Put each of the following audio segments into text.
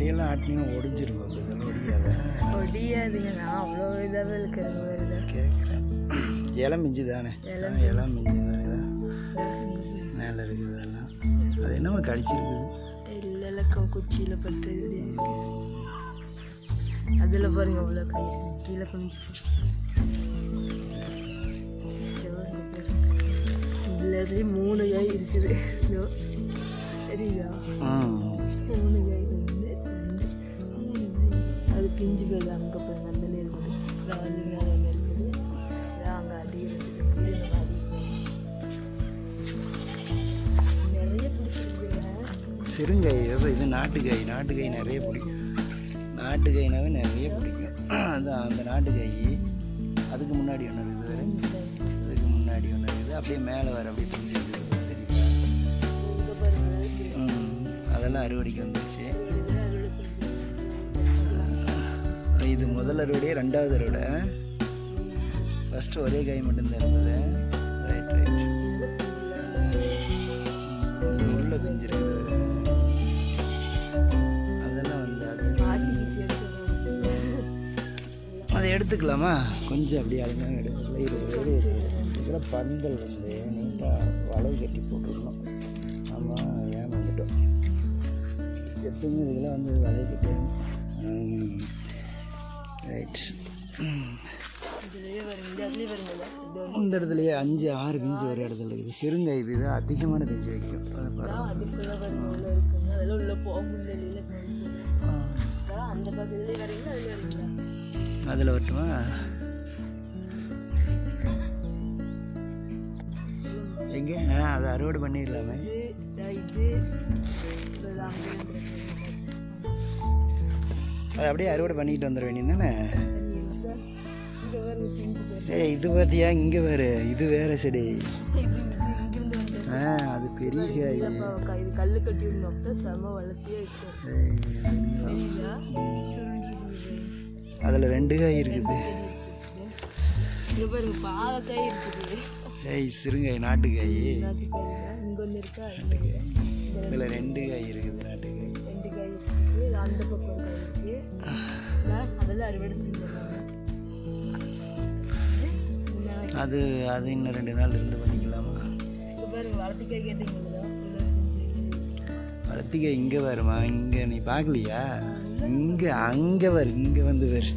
அப்படியெல்லாம் ஆட்டினா ஒடிஞ்சிருக்கும் அப்படி இதெல்லாம் ஒடியாத? ஒடியாதுங்க நான் அவ்வளோ இதாகவே இருக்கிறது வருது கேட்குறேன். இலம் மிஞ்சி தானே இலம் மிஞ்சி தான் மேலே இருக்குது அதெல்லாம் அது என்னமோ கடிச்சிருக்குது? இல்லை குச்சியில் பட்டு அதில் பாருங்க அவ்வளோ கை கீழே கொஞ்சம் இதுலேயே மூணு கை இருக்குது. தெரியுதா? மூணு கை பிஞ்சு போயிடுது அங்கே போய் அந்த இருக்குது. அது மேலே இருக்குது? அங்கே அடி இருக்குது. கீழே அடி நிறைய பிடிச்சிருக்குல்ல சிறுங்கை இது- நாட்டுக்காய் நாட்டுக்காய் நிறைய பிடிக்கும். நாட்டுக்காய்னாவே நிறைய பிடிக்கும். அதான் அந்த நாட்டுக்காய் அதுக்கு முன்னாடி ஒன்று இருக்குது. அதுக்கு முன்னாடி ஒன்று இருக்குது. அப்படியே மேலே வர அப்படியே பிஞ்சு இருக்குது. தெரியுதா அதெல்லாம் அறுவடைக்கு வந்துருச்சு. முதல் அறுவடையே ரெண்டாவது அறுவடை. ஃபஸ்ட்டு ஒரே காய் மட்டும்தான் இருந்தது. ரைட் ரைட் உள்ள பிஞ்சு இருக்குது வேற. அதெல்லாம் வந்து அது எடுத்துக்கலாமா? கொஞ்சம் அப்படியே அதுதான் எடுக்கல இது இதில் பந்தல் வந்து நீட்டாக வலை கட்டி போட்டுருக்கணும். ஆமாம் ஏன் வந்துட்டோம் எப்பவுமே இதெல்லாம் வந்து வலை கட்டி ரைட் இந்த இடத்துலையே அஞ்சு ஆறு பிஞ்சு ஒரு இடத்துல இருக்குது. சிறுங்கை இது அதிகமான பிஞ்சு வைக்கும். அதில் வரட்டுமா? எங்கே? அதை அறுவடை பண்ணிடலாமே. அதை அப்படியே அறுவடை பண்ணிட்டு வந்துட வேண்டியது தானே ஏய் இது பார்த்தியா இங்கே வேறு இது வேறு செடி. ஆ அது பெரிய காய். இது கல் கட்டி செம வளர்த்தியே அதில் ரெண்டு காய் இருக்குது. பாவக்காய் ஏய் சிறுங்காய் நாட்டுக்காய். இதில் ரெண்டு காய் இருக்குது நாட்டுக்காய். அந்த பக்கம் இருக்கு. அதெல்லாம் அறுவடை செஞ்சிடறாங்க அது அது இன்னும் ரெண்டு நாள் இருந்து பண்ணிக்கலாமா? வளர்த்திக்காய் கேட்டீங்களா வளர்த்திக்காய் இங்கே வருமா? இங்கே நீ பார்க்கலையா? இங்கே அங்கே வரு இங்கே வந்து வரு.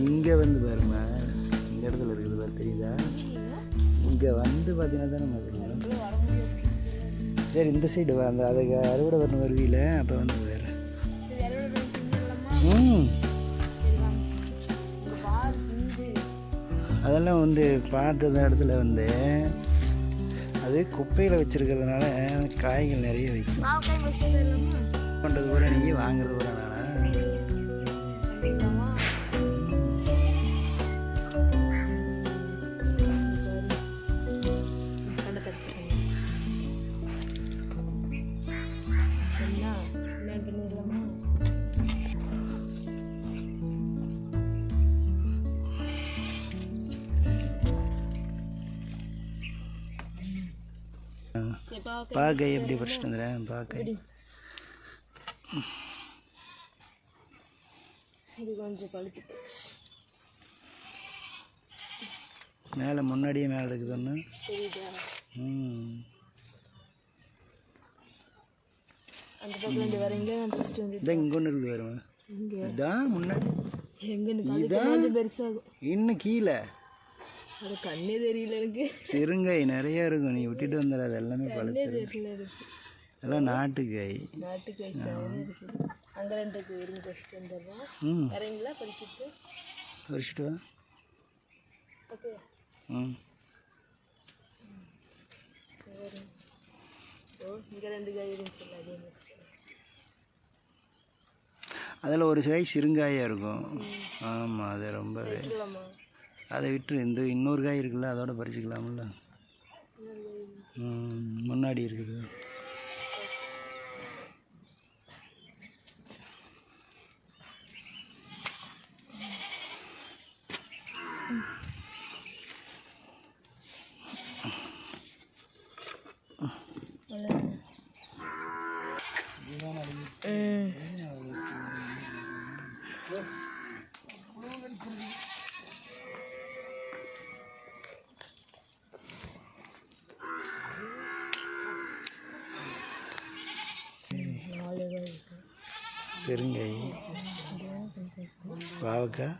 இங்கே வந்து பாருமா இந்த இடத்துல இருக்குது பாரு தெரியுதா? இங்கே வந்து பார்த்தீங்கன்னா தான் நம்ம தெரியும் சரி இந்த சைடு வா அந்த அதுக்கு அறுவடை வரணும் வருவியில் அப்போ வந்து அதெல்லாம் வந்து பார்த்த இடத்துல வந்து அது குப்பையில் வச்சுருக்கிறதுனால காய்கள் நிறைய வைக்கும். பண்ணுறது கூட நீ வாங்குறது கூட நானா பாக்காய் எப்படி பறிச்சிட்டு வந்துடுறேன் பாக்காய் இது கொஞ்சம் பழுத்து போச்சு. மேலே முன்னாடியே மேலே இருக்குது ஒன்று ம். அந்த பக்கம் ரெண்டு வரீங்க நான் ஃபஸ்ட்டு வந்து இதான் இங்கே ஒன்று இருக்குது இங்கே. இதான் முன்னாடி. கொஞ்சம் பெருசாகும். இன்னும் கீழே. அது கண்ணே தெரியல எனக்கு. சிறுங்காய் நிறைய இருக்கும். நீ விட்டுட்டு வந்துடாது எல்லாமே பழுத்து எல்லாம் நாட்டுக்காய் நாட்டுக்காய் அங்கே ரெண்டு இருங்க ஃபஸ்ட்டு வந்துடுறோம். ம். வரீங்களா படிச்சுட்டு? பறிச்சிட்டு வா. ஓகே. ம். ஓ இங்கே ரெண்டு காய் இருந்துச்சு அதே மாதிரி. அதில் ஒரு காய் சிறுங்காயாக இருக்கும். ஆமாம் அது ரொம்பவே எடுக்கலாமா அதை விட்டு இந்த இன்னொரு காய் இருக்குல்ல அதோட பறிச்சுக்கலாம்ல. முன்னாடி இருக்குது. சிறுங்கை பாவக்காய்